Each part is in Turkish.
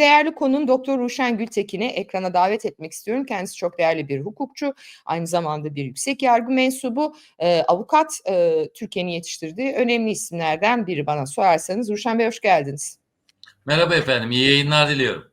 Değerli konuğum Doktor Ruşen Gültekin'i ekrana davet etmek istiyorum. Kendisi çok değerli bir hukukçu, aynı zamanda bir yüksek yargı mensubu, e, avukat, e, Türkiye'nin yetiştirdiği önemli isimlerden biri bana sorarsanız. Ruşen Bey hoş geldiniz. Merhaba efendim, iyi yayınlar diliyorum.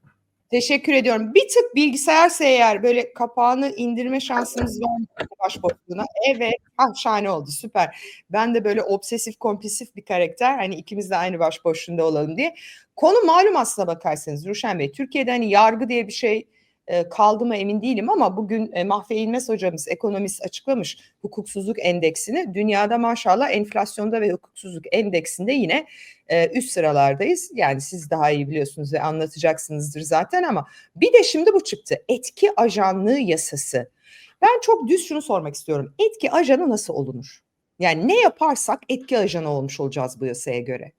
Teşekkür ediyorum. Bir tık bilgisayarsa eğer böyle kapağını indirme şansınız var mı baş boşluğuna? Evet. Ah şahane oldu süper. Ben de böyle obsesif kompulsif bir karakter. Hani ikimiz de aynı baş boşluğunda olalım diye. Konu malum aslına bakarsanız Ruşen Bey. Türkiye'de hani yargı diye bir şey e, kaldı mı emin değilim ama bugün e, İlmez hocamız ekonomist açıklamış hukuksuzluk endeksini. Dünyada maşallah enflasyonda ve hukuksuzluk endeksinde yine e, üst sıralardayız. Yani siz daha iyi biliyorsunuz ve anlatacaksınızdır zaten ama bir de şimdi bu çıktı. Etki ajanlığı yasası. Ben çok düz şunu sormak istiyorum. Etki ajanı nasıl olunur? Yani ne yaparsak etki ajanı olmuş olacağız bu yasaya göre.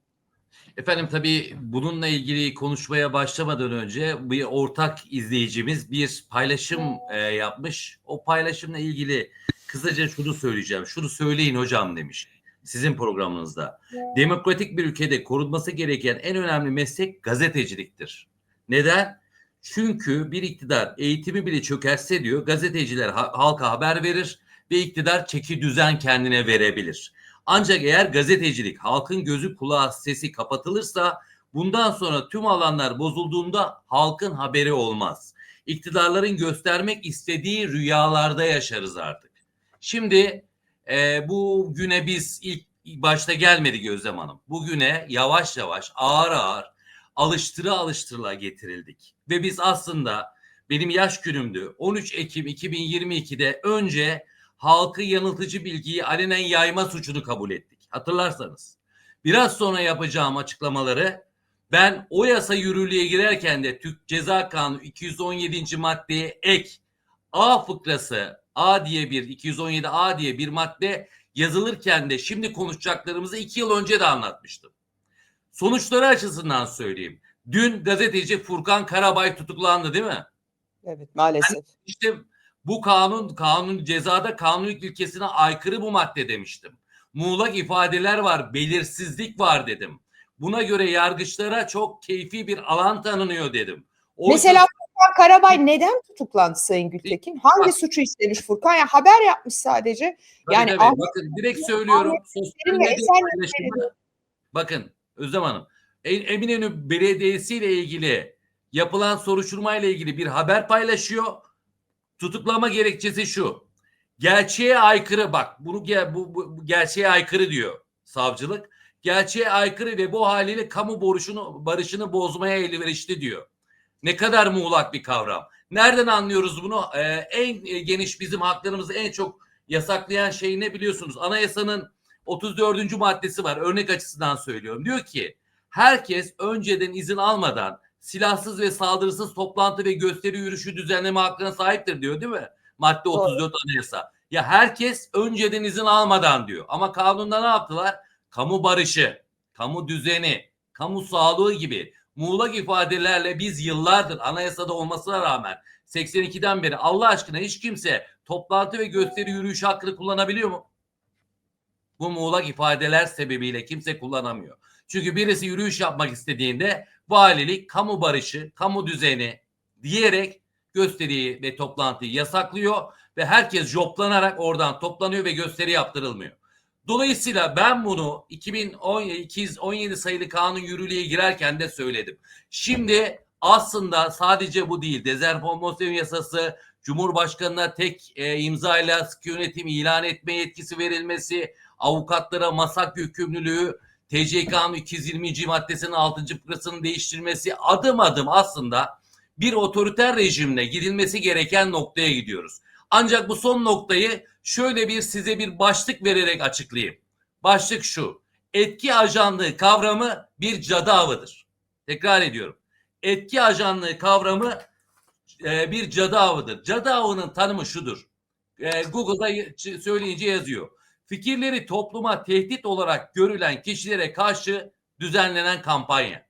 Efendim tabii bununla ilgili konuşmaya başlamadan önce bir ortak izleyicimiz bir paylaşım e, yapmış. O paylaşımla ilgili kısaca şunu söyleyeceğim. Şunu söyleyin hocam demiş sizin programınızda. Demokratik bir ülkede korunması gereken en önemli meslek gazeteciliktir. Neden? Çünkü bir iktidar eğitimi bile çökerse diyor gazeteciler ha- halka haber verir ve iktidar çeki düzen kendine verebilir. Ancak eğer gazetecilik halkın gözü kulağı sesi kapatılırsa bundan sonra tüm alanlar bozulduğunda halkın haberi olmaz. İktidarların göstermek istediği rüyalarda yaşarız artık. Şimdi e, bu güne biz ilk başta gelmedi Gözlem Hanım. Bugüne yavaş yavaş ağır ağır alıştıra alıştırıla getirildik. Ve biz aslında benim yaş günümdü 13 Ekim 2022'de önce halkı yanıltıcı bilgiyi alenen yayma suçunu kabul ettik. Hatırlarsanız. Biraz sonra yapacağım açıklamaları ben o yasa yürürlüğe girerken de Türk Ceza Kanunu 217. maddeye ek A fıkrası A diye bir 217 A diye bir madde yazılırken de şimdi konuşacaklarımızı iki yıl önce de anlatmıştım. Sonuçları açısından söyleyeyim. Dün gazeteci Furkan Karabay tutuklandı değil mi? Evet maalesef. İşte bu kanun kanun cezada kanunluk ilkesine aykırı bu madde demiştim. Muğlak ifadeler var, belirsizlik var dedim. Buna göre yargıçlara çok keyfi bir alan tanınıyor dedim. Oysa- Mesela Furkan Karabay neden tutuklandı Sayın Gültekin? Hangi suçu işlemiş Furkan? Ya haber yapmış sadece. Tabii yani tabii. Ahmet- bakın direkt söylüyorum. Sosyal medya Bakın Özlem Hanım. E- Eminönü Belediyesi ile ilgili yapılan soruşturma ile ilgili bir haber paylaşıyor. Tutuklama gerekçesi şu. Gerçeğe aykırı bak bunu bu, bu, bu gerçeğe aykırı diyor savcılık. Gerçeğe aykırı ve bu haliyle kamu boruşunu barışını bozmaya elverişli diyor. Ne kadar muğlak bir kavram. Nereden anlıyoruz bunu? Ee, en e, geniş bizim haklarımızı en çok yasaklayan şey ne biliyorsunuz? Anayasanın 34. maddesi var. Örnek açısından söylüyorum. Diyor ki herkes önceden izin almadan silahsız ve saldırısız toplantı ve gösteri yürüyüşü düzenleme hakkına sahiptir diyor değil mi? Madde 34 anayasa. Ya herkes önceden izin almadan diyor. Ama kanunda ne yaptılar? Kamu barışı, kamu düzeni, kamu sağlığı gibi muğlak ifadelerle biz yıllardır anayasada olmasına rağmen 82'den beri Allah aşkına hiç kimse toplantı ve gösteri yürüyüş hakkını kullanabiliyor mu? Bu muğlak ifadeler sebebiyle kimse kullanamıyor. Çünkü birisi yürüyüş yapmak istediğinde valilik kamu barışı, kamu düzeni diyerek gösteriyi ve toplantıyı yasaklıyor ve herkes joplanarak oradan toplanıyor ve gösteri yaptırılmıyor. Dolayısıyla ben bunu 2017 sayılı kanun yürürlüğe girerken de söyledim. Şimdi aslında sadece bu değil. Dezenformasyon yasası, Cumhurbaşkanına tek e, imzayla sıkı yönetim ilan etme yetkisi verilmesi, avukatlara masak yükümlülüğü, TCK'nın 220. maddesinin 6. fıkrasının değiştirilmesi adım adım aslında bir otoriter rejimle gidilmesi gereken noktaya gidiyoruz. Ancak bu son noktayı şöyle bir size bir başlık vererek açıklayayım. Başlık şu. Etki ajanlığı kavramı bir cadı avıdır. Tekrar ediyorum. Etki ajanlığı kavramı e, bir cadı avıdır. Cadı avının tanımı şudur. E, Google'da söyleyince yazıyor. Fikirleri topluma tehdit olarak görülen kişilere karşı düzenlenen kampanya.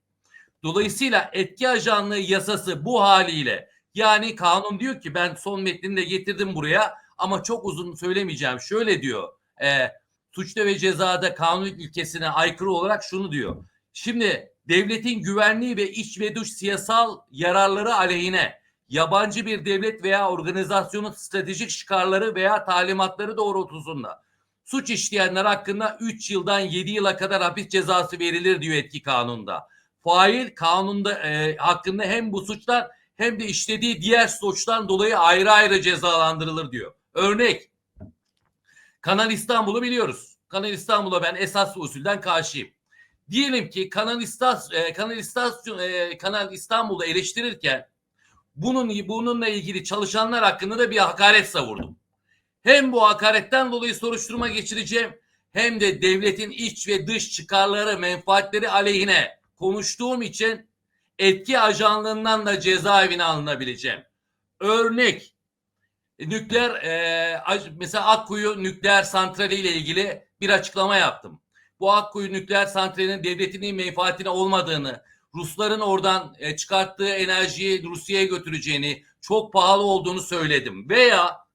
Dolayısıyla etki ajanlığı yasası bu haliyle yani kanun diyor ki ben son metnini de getirdim buraya ama çok uzun söylemeyeceğim. Şöyle diyor. E, suçta ve cezada kanun ilkesine aykırı olarak şunu diyor. Şimdi devletin güvenliği ve iç ve dış siyasal yararları aleyhine yabancı bir devlet veya organizasyonun stratejik çıkarları veya talimatları doğrultusunda suç işleyenler hakkında 3 yıldan 7 yıla kadar hapis cezası verilir diyor etki kanunda. Fail kanunda e, hakkında hem bu suçlar hem de işlediği diğer suçtan dolayı ayrı ayrı cezalandırılır diyor. Örnek Kanal İstanbul'u biliyoruz. Kanal İstanbul'a ben esas usulden karşıyım. Diyelim ki Kanal İstasyon, e, Kanal İstasyon, e, Kanal İstanbul'u eleştirirken bunun bununla ilgili çalışanlar hakkında da bir hakaret savurdum. Hem bu hakaretten dolayı soruşturma geçireceğim hem de devletin iç ve dış çıkarları, menfaatleri aleyhine konuştuğum için etki ajanlığından da cezaevine alınabileceğim. Örnek nükleer e, mesela Akkuyu nükleer santrali ile ilgili bir açıklama yaptım. Bu Akkuyu nükleer santralinin devletinin menfaatine olmadığını, Rusların oradan e, çıkarttığı enerjiyi Rusya'ya götüreceğini, çok pahalı olduğunu söyledim. Veya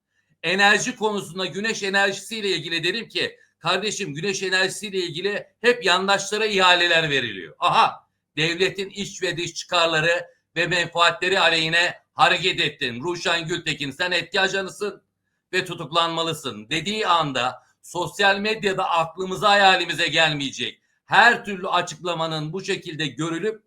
enerji konusunda güneş enerjisiyle ilgili dedim ki kardeşim güneş enerjisiyle ilgili hep yandaşlara ihaleler veriliyor. Aha devletin iç ve dış çıkarları ve menfaatleri aleyhine hareket ettin. Ruşen Gültekin sen etki ajanısın ve tutuklanmalısın dediği anda sosyal medyada aklımıza hayalimize gelmeyecek. Her türlü açıklamanın bu şekilde görülüp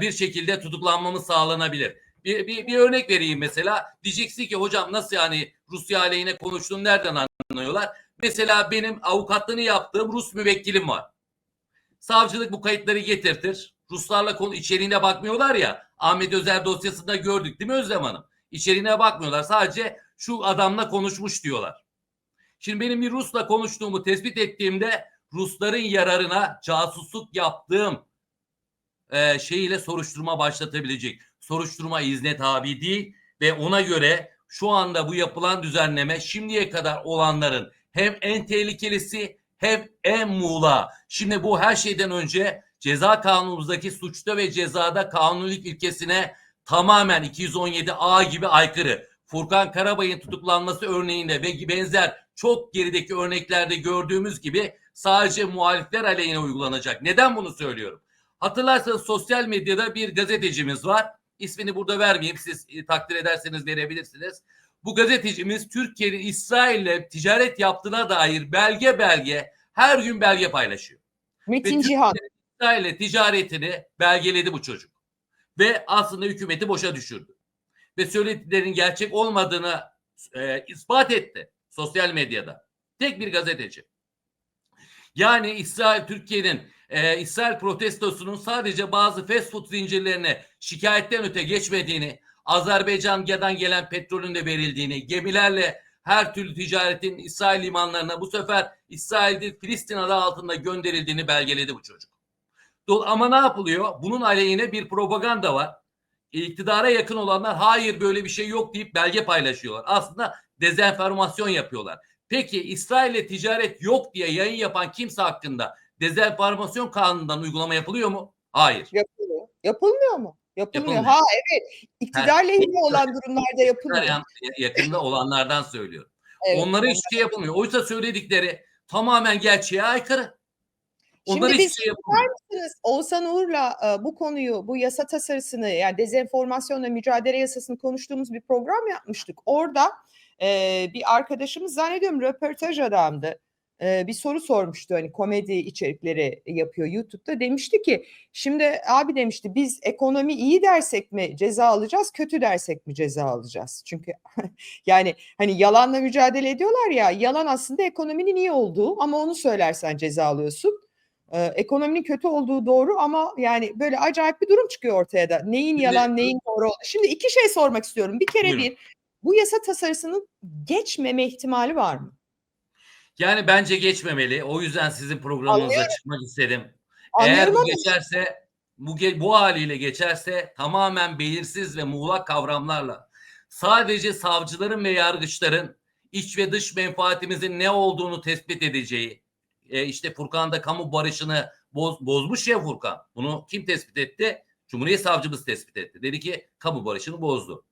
bir şekilde tutuklanmamız sağlanabilir. Bir, bir, bir örnek vereyim mesela. Diyeceksin ki hocam nasıl yani Rusya aleyhine konuştuğunu nereden anlıyorlar? Mesela benim avukatlığını yaptığım Rus müvekkilim var. Savcılık bu kayıtları getirtir. Ruslarla konu içeriğine bakmıyorlar ya. Ahmet Özer dosyasında gördük değil mi Özlem Hanım? İçeriğine bakmıyorlar. Sadece şu adamla konuşmuş diyorlar. Şimdi benim bir Rus'la konuştuğumu tespit ettiğimde Rusların yararına casusluk yaptığım e, şeyiyle soruşturma başlatabilecek. Soruşturma izne tabi değil ve ona göre şu anda bu yapılan düzenleme şimdiye kadar olanların hem en tehlikelisi hem en muğla. Şimdi bu her şeyden önce ceza kanunumuzdaki suçta ve cezada kanunilik ilkesine tamamen 217A gibi aykırı. Furkan Karabay'ın tutuklanması örneğinde ve benzer çok gerideki örneklerde gördüğümüz gibi sadece muhalifler aleyhine uygulanacak. Neden bunu söylüyorum? Hatırlarsanız sosyal medyada bir gazetecimiz var. İsmini burada vermeyeyim. Siz e, takdir ederseniz verebilirsiniz. Bu gazetecimiz Türkiye'nin İsrail'le ticaret yaptığına dair belge belge her gün belge paylaşıyor. Metin Cihan. İsrail'le ticaretini belgeledi bu çocuk. Ve aslında hükümeti boşa düşürdü. Ve söylediklerinin gerçek olmadığını e, ispat etti sosyal medyada. Tek bir gazeteci. Yani İsrail Türkiye'nin e, İsrail protestosunun sadece bazı fast food zincirlerine şikayetten öte geçmediğini, Azerbaycan'dan gelen petrolün de verildiğini, gemilerle her türlü ticaretin İsrail limanlarına bu sefer İsrail değil Filistin adı altında gönderildiğini belgeledi bu çocuk. Ama ne yapılıyor? Bunun aleyhine bir propaganda var. İktidara yakın olanlar hayır böyle bir şey yok deyip belge paylaşıyorlar. Aslında dezenformasyon yapıyorlar. Peki İsrail'le ticaret yok diye yayın yapan kimse hakkında dezenformasyon kanunundan uygulama yapılıyor mu? Hayır. Yapılıyor. Yapılmıyor mu? Yapılmıyor. Yapılmıyor. Ha evet. İktidar lehine olan durumlarda yapılmıyor. Yani yakında olanlardan söylüyorum. Evet, Onlara hiçbir şey yapılmıyor. Oysa söyledikleri tamamen gerçeğe aykırı. Onlara Şimdi biz şey yapılmıyor. Siz Oğuzhan Uğur'la e, bu konuyu, bu yasa tasarısını yani dezenformasyonla mücadele yasasını konuştuğumuz bir program yapmıştık. Orada e, bir arkadaşımız zannediyorum röportaj adamdı. E, bir soru sormuştu hani komedi içerikleri yapıyor YouTube'da. Demişti ki şimdi abi demişti biz ekonomi iyi dersek mi ceza alacağız, kötü dersek mi ceza alacağız? Çünkü yani hani yalanla mücadele ediyorlar ya yalan aslında ekonominin iyi olduğu ama onu söylersen ceza alıyorsun. Ee, ekonominin kötü olduğu doğru ama yani böyle acayip bir durum çıkıyor ortaya da. Neyin yalan, neyin doğru. Şimdi iki şey sormak istiyorum. Bir kere Buyurun. bir, bu yasa tasarısının geçmeme ihtimali var mı? Yani bence geçmemeli. O yüzden sizin programınıza Anlıyorum. çıkmak istedim. Eğer bu ama geçerse bu, ge- bu haliyle geçerse tamamen belirsiz ve muğlak kavramlarla sadece savcıların ve yargıçların iç ve dış menfaatimizin ne olduğunu tespit edeceği e, işte Furkan'da kamu barışını boz, bozmuş ya Furkan. Bunu kim tespit etti? Cumhuriyet Savcımız tespit etti. Dedi ki kamu barışını bozdu.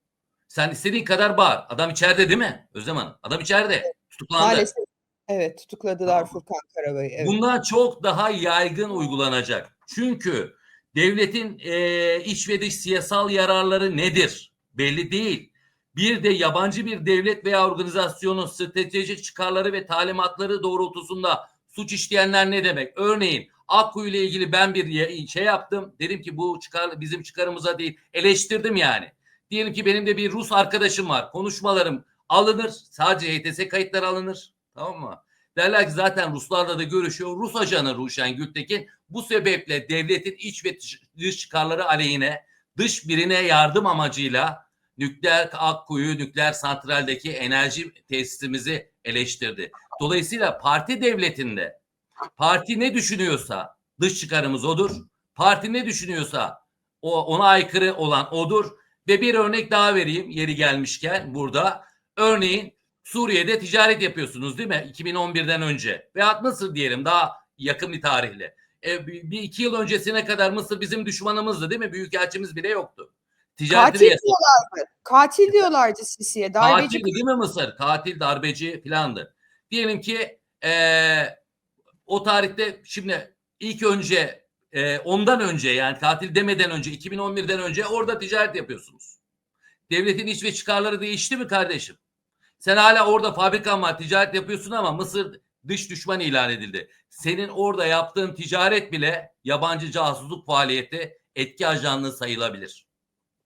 Sen istediğin kadar bağır. Adam içeride değil mi Özlem Hanım? Adam içeride. Tutuklandı. maalesef evet tutukladılar Tamam. Furkan Karabay'ı. Evet. Bundan çok daha yaygın uygulanacak. Çünkü Devletin e, iç ve dış siyasal yararları nedir? Belli değil. Bir de yabancı bir devlet veya organizasyonun stratejik çıkarları ve talimatları doğrultusunda suç işleyenler ne demek? Örneğin Akkuyu ile ilgili ben bir şey yaptım. Dedim ki bu çıkar bizim çıkarımıza değil. Eleştirdim yani. Diyelim ki benim de bir Rus arkadaşım var. Konuşmalarım alınır. Sadece HTS kayıtları alınır. Tamam mı? Derler ki zaten Ruslarla da görüşüyor. Rus ajanı Ruşen Gültekin bu sebeple devletin iç ve dış- çıkarları aleyhine dış birine yardım amacıyla nükleer Akkuyu nükleer santraldeki enerji tesisimizi eleştirdi. Dolayısıyla parti devletinde parti ne düşünüyorsa dış çıkarımız odur. Parti ne düşünüyorsa o ona aykırı olan odur. Ve bir örnek daha vereyim yeri gelmişken burada. Örneğin Suriye'de ticaret yapıyorsunuz değil mi? 2011'den önce. Veya Mısır diyelim daha yakın bir tarihle. E, bir, iki yıl öncesine kadar Mısır bizim düşmanımızdı değil mi? Büyükelçimiz bile yoktu. Ticareti Katil yasak. diyorlardı. Katil diyorlardı Sisi'ye. Darbeci Katildi değil mi Mısır? Katil, darbeci filandı. Diyelim ki eee, o tarihte şimdi ilk önce eee, ondan önce yani katil demeden önce 2011'den önce orada ticaret yapıyorsunuz. Devletin iç ve çıkarları değişti mi kardeşim? Sen hala orada fabrikan var ticaret yapıyorsun ama Mısır dış düşman ilan edildi. Senin orada yaptığın ticaret bile yabancı casusluk faaliyeti etki ajanlığı sayılabilir.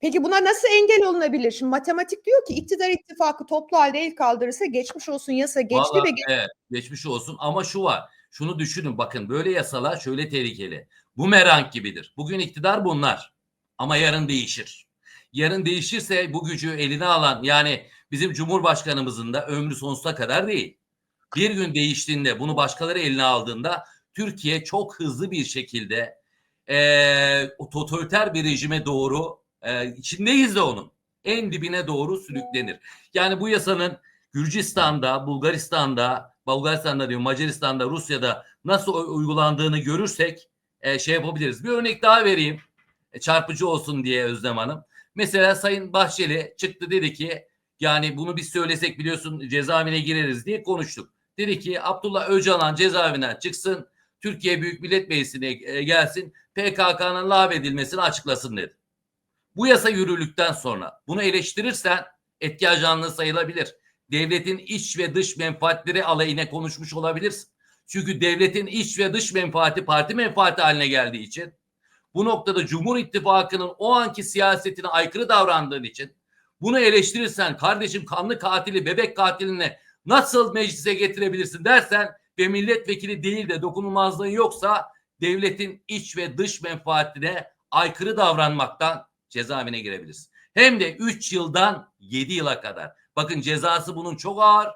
Peki buna nasıl engel olunabilir? Şimdi matematik diyor ki iktidar ittifakı toplu halde el kaldırırsa geçmiş olsun yasa geçti Vallahi, ve ge- evet, geçmiş olsun ama şu var. Şunu düşünün bakın böyle yasalar şöyle tehlikeli. Bu merank gibidir. Bugün iktidar bunlar ama yarın değişir. Yarın değişirse bu gücü eline alan yani bizim Cumhurbaşkanımızın da ömrü sonsuza kadar değil. Bir gün değiştiğinde bunu başkaları eline aldığında Türkiye çok hızlı bir şekilde o totaliter bir rejime doğru eee, içindeyiz de onun en dibine doğru sürüklenir. Yani bu yasanın Gürcistan'da, Bulgaristan'da, Bulgaristan'da diyor, Macaristan'da, Rusya'da nasıl uygulandığını görürsek e, şey yapabiliriz. Bir örnek daha vereyim. E, çarpıcı olsun diye Özlem Hanım. Mesela Sayın Bahçeli çıktı dedi ki yani bunu biz söylesek biliyorsun cezaevine gireriz diye konuştuk. Dedi ki Abdullah Öcalan cezaevinden çıksın. Türkiye Büyük Millet Meclisi'ne e, gelsin. PKK'nın lağvedilmesini açıklasın dedi. Bu yasa yürürlükten sonra bunu eleştirirsen etki ajanlığı sayılabilir. Devletin iç ve dış menfaatleri aleyhine konuşmuş olabilirsin. Çünkü devletin iç ve dış menfaati parti menfaati haline geldiği için bu noktada Cumhur İttifakı'nın o anki siyasetine aykırı davrandığın için bunu eleştirirsen kardeşim kanlı katili bebek katiline nasıl meclise getirebilirsin dersen ve milletvekili değil de dokunulmazlığın yoksa devletin iç ve dış menfaatine aykırı davranmaktan cezaevine girebilirsin. Hem de 3 yıldan 7 yıla kadar. Bakın cezası bunun çok ağır.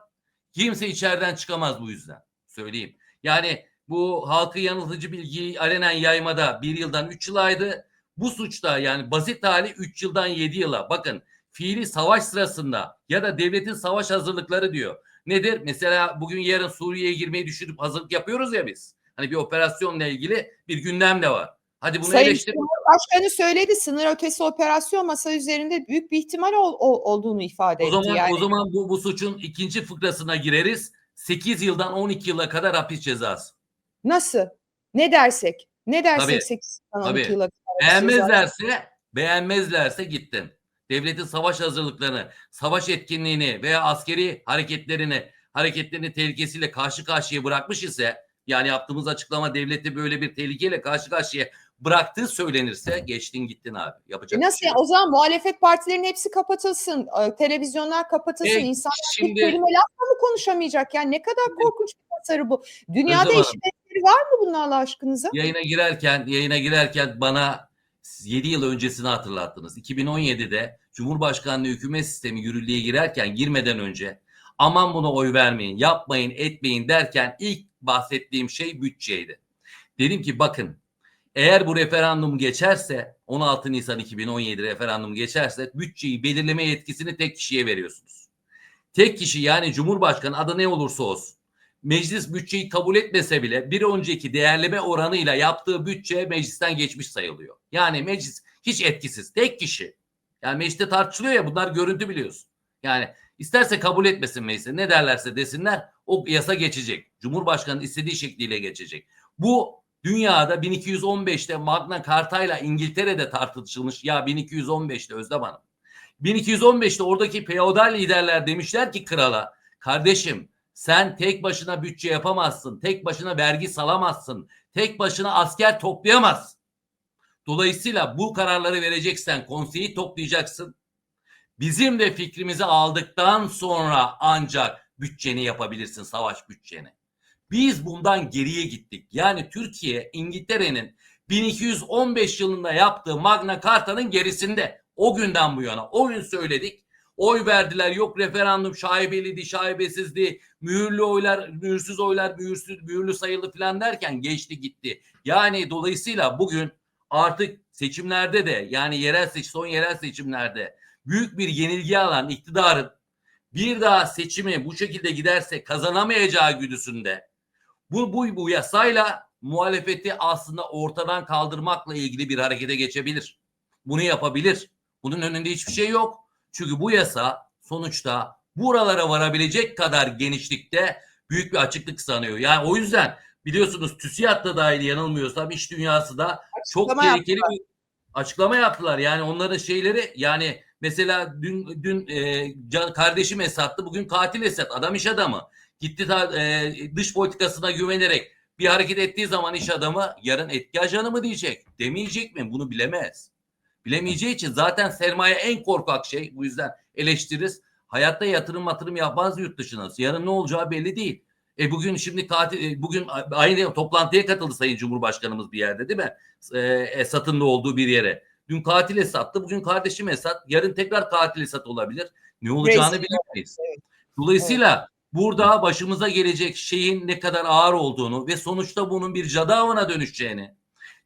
Kimse içeriden çıkamaz bu yüzden. Söyleyeyim. Yani bu halkı yanıltıcı bilgiyi alenen yaymada bir yıldan 3 yılaydı. Bu suçta yani basit hali 3 yıldan 7 yıla. Bakın fiili savaş sırasında ya da devletin savaş hazırlıkları diyor. Nedir? Mesela bugün yarın Suriye'ye girmeyi düşünüp hazırlık yapıyoruz ya biz. Hani bir operasyonla ilgili bir gündem de var. Hadi bunu Sayın eleştir. Cumhurbaşkanı söyledi sınır ötesi operasyon masa üzerinde büyük bir ihtimal ol- ol- olduğunu ifade O etti. zaman yani o zaman bu bu suçun ikinci fıkrasına gireriz. 8 yıldan 12 yıla kadar hapis cezası. Nasıl? Ne dersek? Ne dersek Tabii, 8 12 tabii. yıla ceza- Beğenmezlerse beğenmezlerse gittin. Devletin savaş hazırlıklarını, savaş etkinliğini veya askeri hareketlerini, hareketlerini tehlikesiyle karşı karşıya bırakmış ise yani yaptığımız açıklama devleti böyle bir tehlikeyle karşı karşıya bıraktığı söylenirse geçtin gittin abi. Yapacak E bir Nasıl şey ya? O zaman muhalefet partilerinin hepsi kapatılsın. e, Televizyonlar kapatılsın. E, İnsanlar bir şimdi- kelime lafla mı konuşamayacak? Yani ne kadar korkunç bir tasarı bu. Dünyada Özlem Benzeri var mı bunun Allah aşkınıza? Yayına girerken yayına girerken bana 7 yıl öncesini hatırlattınız. 2017'de Cumhurbaşkanlığı hükümet sistemi yürürlüğe girerken girmeden önce aman buna oy vermeyin, yapmayın, etmeyin derken ilk bahsettiğim şey bütçeydi. Dedim ki bakın eğer bu referandum geçerse 16 Nisan 2017 referandum geçerse bütçeyi belirleme yetkisini tek kişiye veriyorsunuz. Tek kişi yani Cumhurbaşkanı adı ne olursa olsun meclis bütçeyi kabul etmese bile bir önceki değerleme oranıyla yaptığı bütçe meclisten geçmiş sayılıyor. Yani meclis hiç etkisiz. Tek kişi. Yani mecliste tartışılıyor ya bunlar görüntü biliyorsun. Yani isterse kabul etmesin meclise ne derlerse desinler o yasa geçecek. Cumhurbaşkanı istediği şekliyle geçecek. Bu Dünyada 1215'te Magna Carta'yla İngiltere'de tartışılmış. Ya 1215'te Özlem Hanım. 1215'te oradaki feodal liderler demişler ki krala kardeşim sen tek başına bütçe yapamazsın. Tek başına vergi salamazsın. Tek başına asker toplayamazsın. Dolayısıyla bu kararları vereceksen konseyi toplayacaksın. Bizim de fikrimizi aldıktan sonra ancak bütçeni yapabilirsin savaş bütçeni. Biz bundan geriye gittik. Yani Türkiye İngiltere'nin 1215 yılında yaptığı Magna Carta'nın gerisinde. O günden bu yana. O gün söyledik. Oy verdiler. Yok referandum şaibeliydi, şaibesizdi. Mühürlü oylar, mühürsüz oylar, mühürsüz, mühürlü sayılı falan derken geçti gitti. Yani dolayısıyla bugün artık seçimlerde de yani yerel seç son yerel seçimlerde büyük bir yenilgi alan iktidarın bir daha seçimi bu şekilde giderse kazanamayacağı güdüsünde bu, bu, bu yasayla muhalefeti aslında ortadan kaldırmakla ilgili bir harekete geçebilir. Bunu yapabilir. Bunun önünde hiçbir şey yok. Çünkü bu yasa sonuçta buralara varabilecek kadar genişlikte büyük bir açıklık sanıyor. Yani o yüzden biliyorsunuz TÜSİAD da dahil yanılmıyorsam iş dünyası da çok Açıklama tehlikeli bir açıklama yaptılar. Yani onların şeyleri yani mesela dün dün e, can, kardeşim Esat'tı bugün katil Esat adam iş adamı. Gitti ta, e, dış politikasına güvenerek bir hareket ettiği zaman iş adamı yarın etki ajanı mı diyecek? Demeyecek mi? Bunu bilemez. Bilemeyeceği için zaten sermaye en korkak şey. Bu yüzden eleştiririz. Hayatta yatırım matırım yapmaz yurt dışına. Yarın ne olacağı belli değil. E bugün şimdi katil, e, bugün aynı toplantıya katıldı Sayın Cumhurbaşkanımız bir yerde değil mi? E, Esat'ın da olduğu bir yere. Dün katil Esat'tı. Bugün kardeşim Esat. Yarın tekrar katil Esat olabilir. Ne olacağını Rezil. bilemeyiz. Evet. Dolayısıyla burada başımıza gelecek şeyin ne kadar ağır olduğunu ve sonuçta bunun bir cadı avına dönüşeceğini,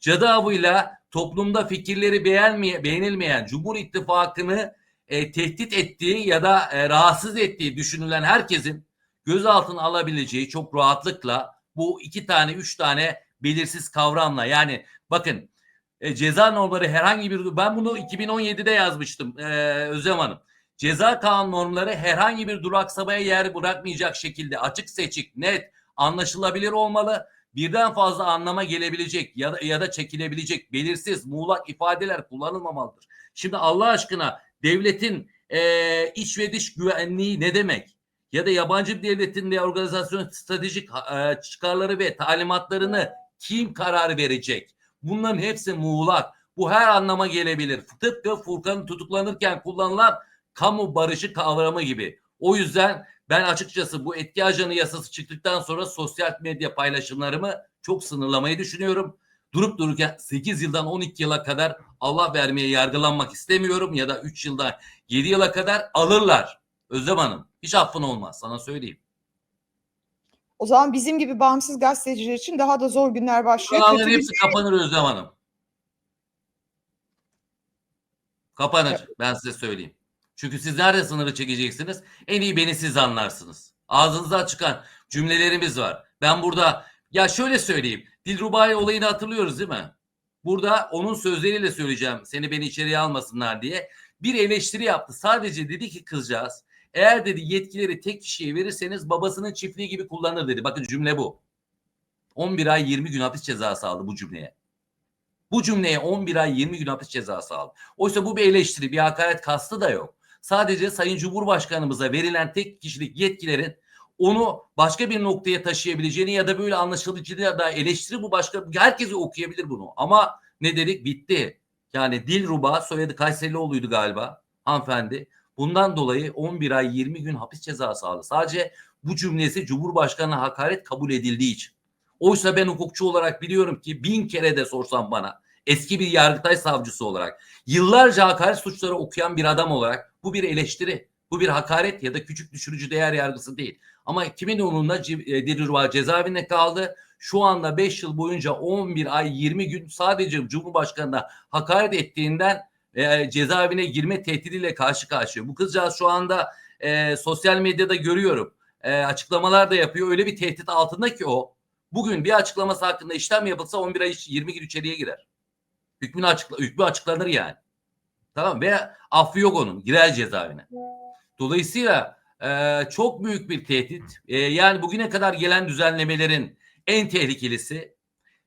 cadı avıyla toplumda fikirleri beğenmeye, beğenilmeyen Cumhur İttifakı'nı e, tehdit ettiği ya da e, rahatsız ettiği düşünülen herkesin gözaltına alabileceği çok rahatlıkla bu iki tane, üç tane belirsiz kavramla yani bakın e, ceza normları herhangi bir ben bunu 2017'de yazmıştım e, Özlem Hanım. Ceza kanun normları herhangi bir duraksamaya yer bırakmayacak şekilde açık seçik, net, anlaşılabilir olmalı. Birden fazla anlama gelebilecek ya da, ya da çekilebilecek belirsiz, muğlak ifadeler kullanılmamalıdır. Şimdi Allah aşkına devletin e, iç ve dış güvenliği ne demek? Ya da yabancı bir devletin de organizasyon stratejik e, çıkarları ve talimatlarını kim karar verecek? Bunların hepsi muğlak. Bu her anlama gelebilir. Tıpkı Furkan'ın tutuklanırken kullanılan kamu barışı kavramı gibi. O yüzden ben açıkçası bu etki ajanı yasası çıktıktan sonra sosyal medya paylaşımlarımı çok sınırlamayı düşünüyorum. Durup dururken 8 yıldan 12 yıla kadar Allah vermeye yargılanmak istemiyorum ya da 3 yıldan 7 yıla kadar alırlar. Özlem Hanım hiç affın olmaz sana söyleyeyim. O zaman bizim gibi bağımsız gazeteciler için daha da zor günler başlıyor. Kanalların hepsi kapanır Özlem Hanım. Kapanır ben size söyleyeyim. Çünkü siz nerede sınırı çekeceksiniz? En iyi beni siz anlarsınız. Ağzınızdan çıkan cümlelerimiz var. Ben burada ya şöyle söyleyeyim. Dilrubai olayını hatırlıyoruz değil mi? Burada onun sözleriyle söyleyeceğim. Seni beni içeriye almasınlar diye. Bir eleştiri yaptı. Sadece dedi ki kızcağız eğer dedi yetkileri tek kişiye verirseniz babasının çiftliği gibi kullanır dedi. Bakın cümle bu. 11 ay 20 gün hapis cezası aldı bu cümleye. Bu cümleye 11 ay 20 gün hapis cezası aldı. Oysa bu bir eleştiri, bir hakaret kastı da yok. Sadece Sayın Cumhurbaşkanımıza verilen tek kişilik yetkilerin onu başka bir noktaya taşıyabileceğini ya da böyle anlaşılıcı ya da eleştiri bu başka herkes okuyabilir bunu. Ama ne dedik? Bitti. Yani Dilruba soyadı Kayserlioğlu'ydu galiba hanımefendi. Bundan dolayı 11 ay 20 gün hapis cezası aldı. Sadece bu cümlesi Cumhurbaşkanı'na hakaret kabul edildiği için. Oysa ben hukukçu olarak biliyorum ki bin kere de sorsam bana eski bir yargıtay savcısı olarak yıllarca hakaret suçları okuyan bir adam olarak bu bir eleştiri. Bu bir hakaret ya da küçük düşürücü değer yargısı değil. Ama kimin umurunda Dilruba cezaevinde kaldı. Şu anda 5 yıl boyunca 11 ay 20 gün sadece Cumhurbaşkanı'na hakaret ettiğinden e, cezaevine girme tehdidiyle karşı karşıya. Bu kızcağız şu anda e, sosyal medyada görüyorum. E, açıklamalar da yapıyor. Öyle bir tehdit altında ki o. Bugün bir açıklaması hakkında işlem yapılsa 11 ay 20 gün içeriye girer. Hükmünü açıkla, hükmü açıklanır yani. Tamam ve affı yok onun. Girer cezaevine. Dolayısıyla e, çok büyük bir tehdit. E, yani bugüne kadar gelen düzenlemelerin en tehlikelisi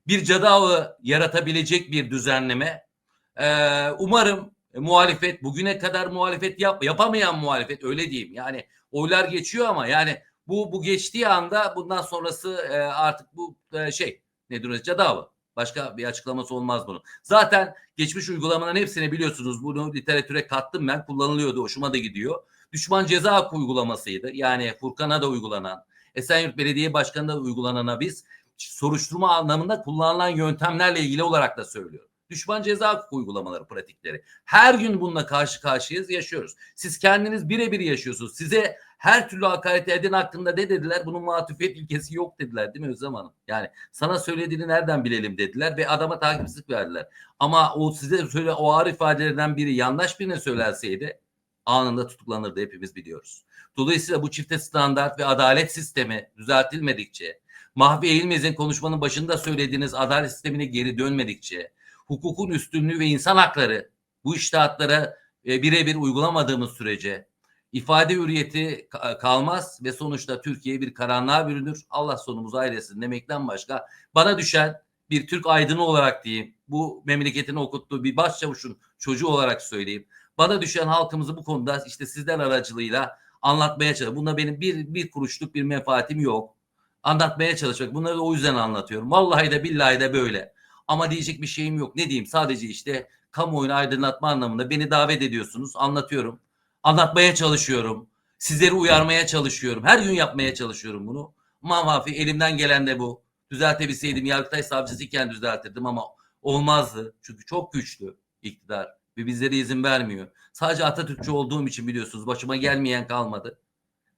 bir cadı yaratabilecek bir düzenleme. Ee, umarım muhalefet bugüne kadar muhalefet yap, yapamayan muhalefet öyle diyeyim. Yani oylar geçiyor ama yani bu bu geçtiği anda bundan sonrası e, artık bu e, şey nedir cadı avı. Başka bir açıklaması olmaz bunun. Zaten geçmiş uygulamaların hepsini biliyorsunuz. Bunu literatüre kattım ben. Kullanılıyordu. Hoşuma da gidiyor. Düşman ceza hakkı uygulamasıydı. Yani Furkan'a da uygulanan, Esenyurt Belediye Başkanı'na da uygulanana biz soruşturma anlamında kullanılan yöntemlerle ilgili olarak da söylüyorum. Düşman ceza hakkı uygulamaları, pratikleri. Her gün bununla karşı karşıyayız, yaşıyoruz. Siz kendiniz birebir yaşıyorsunuz. Size her türlü hakaret eden hakkında ne dediler? Bunun matufiyet ilkesi yok dediler değil mi Özlem Hanım? Yani sana söylediğini nereden bilelim dediler ve adama takipsizlik verdiler. Ama o size söyle o ağır ifadelerden biri yanlış birine söylenseydi anında tutuklanırdı hepimiz biliyoruz. Dolayısıyla bu çifte standart ve adalet sistemi düzeltilmedikçe, Mahvi Eğilmez'in konuşmanın başında söylediğiniz adalet sistemine geri dönmedikçe, hukukun üstünlüğü ve insan hakları bu iştahatlara e, birebir uygulamadığımız sürece ifade hürriyeti ka- kalmaz ve sonuçta Türkiye bir karanlığa bürünür. Allah sonumuzu ailesin demekten başka bana düşen bir Türk aydını olarak diyeyim, bu memleketin okuttuğu bir başçavuşun çocuğu olarak söyleyeyim. Bana düşen halkımızı bu konuda işte sizler aracılığıyla anlatmaya çalışıyorum. Bunda benim bir, bir kuruşluk bir menfaatim yok. Anlatmaya çalışmak. Bunları da o yüzden anlatıyorum. Vallahi de billahi de böyle. Ama diyecek bir şeyim yok. Ne diyeyim? Sadece işte kamuoyunu aydınlatma anlamında beni davet ediyorsunuz. Anlatıyorum. Anlatmaya çalışıyorum. Sizleri uyarmaya çalışıyorum. Her gün yapmaya çalışıyorum bunu. Ama mafi elimden gelen de bu. Düzeltebilseydim Yargıtay savcısı iken düzeltirdim ama olmazdı. Çünkü çok güçlü iktidar ve bizlere izin vermiyor. Sadece Atatürkçü olduğum için biliyorsunuz başıma gelmeyen kalmadı.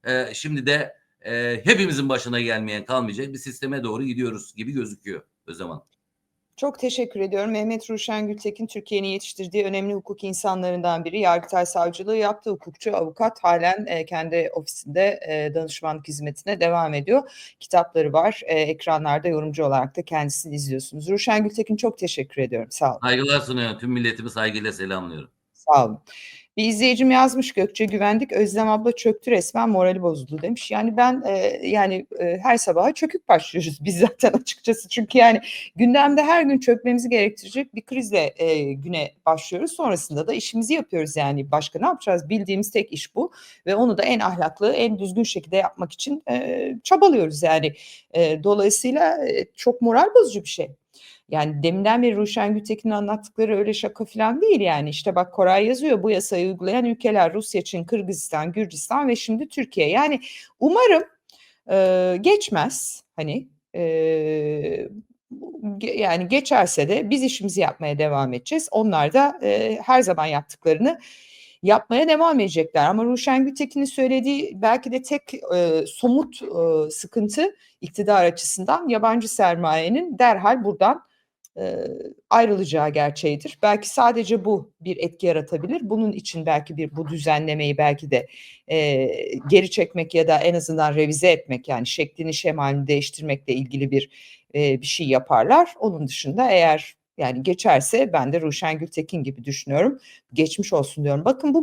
Ee, şimdi de e, hepimizin başına gelmeyen kalmayacak bir sisteme doğru gidiyoruz gibi gözüküyor o zaman. Çok teşekkür ediyorum. Mehmet Ruşen Gültekin Türkiye'nin yetiştirdiği önemli hukuk insanlarından biri. Yargıtay Savcılığı yaptı. Hukukçu, avukat halen e, kendi ofisinde e, danışmanlık hizmetine devam ediyor. Kitapları var. E, ekranlarda yorumcu olarak da kendisini izliyorsunuz. Ruşen Gültekin çok teşekkür ediyorum. Sağ olun. Saygılar sunuyorum. Tüm milletimi saygıyla selamlıyorum. Sağ olun. Bir izleyicim yazmış Gökçe Güvendik Özlem abla çöktü resmen morali bozuldu demiş. Yani ben e, yani e, her sabaha çökük başlıyoruz biz zaten açıkçası. Çünkü yani gündemde her gün çökmemizi gerektirecek bir krizle e, güne başlıyoruz. Sonrasında da işimizi yapıyoruz yani. Başka ne yapacağız? Bildiğimiz tek iş bu ve onu da en ahlaklı, en düzgün şekilde yapmak için e, çabalıyoruz yani. E, dolayısıyla e, çok moral bozucu bir şey. Yani deminden beri Ruşen Gültekin'in anlattıkları öyle şaka falan değil yani. İşte bak Koray yazıyor bu yasayı uygulayan ülkeler Rusya, Çin, Kırgızistan, Gürcistan ve şimdi Türkiye. Yani umarım e, geçmez hani e, yani geçerse de biz işimizi yapmaya devam edeceğiz. Onlar da e, her zaman yaptıklarını yapmaya devam edecekler. Ama Ruşen Gültekin'in söylediği belki de tek e, somut e, sıkıntı iktidar açısından yabancı sermayenin derhal buradan ayrılacağı gerçeğidir. Belki sadece bu bir etki yaratabilir. Bunun için belki bir bu düzenlemeyi belki de e, geri çekmek ya da en azından revize etmek yani şeklini şemalini değiştirmekle ilgili bir e, bir şey yaparlar. Onun dışında eğer yani geçerse ben de Ruşen Gültekin gibi düşünüyorum. Geçmiş olsun diyorum. Bakın bu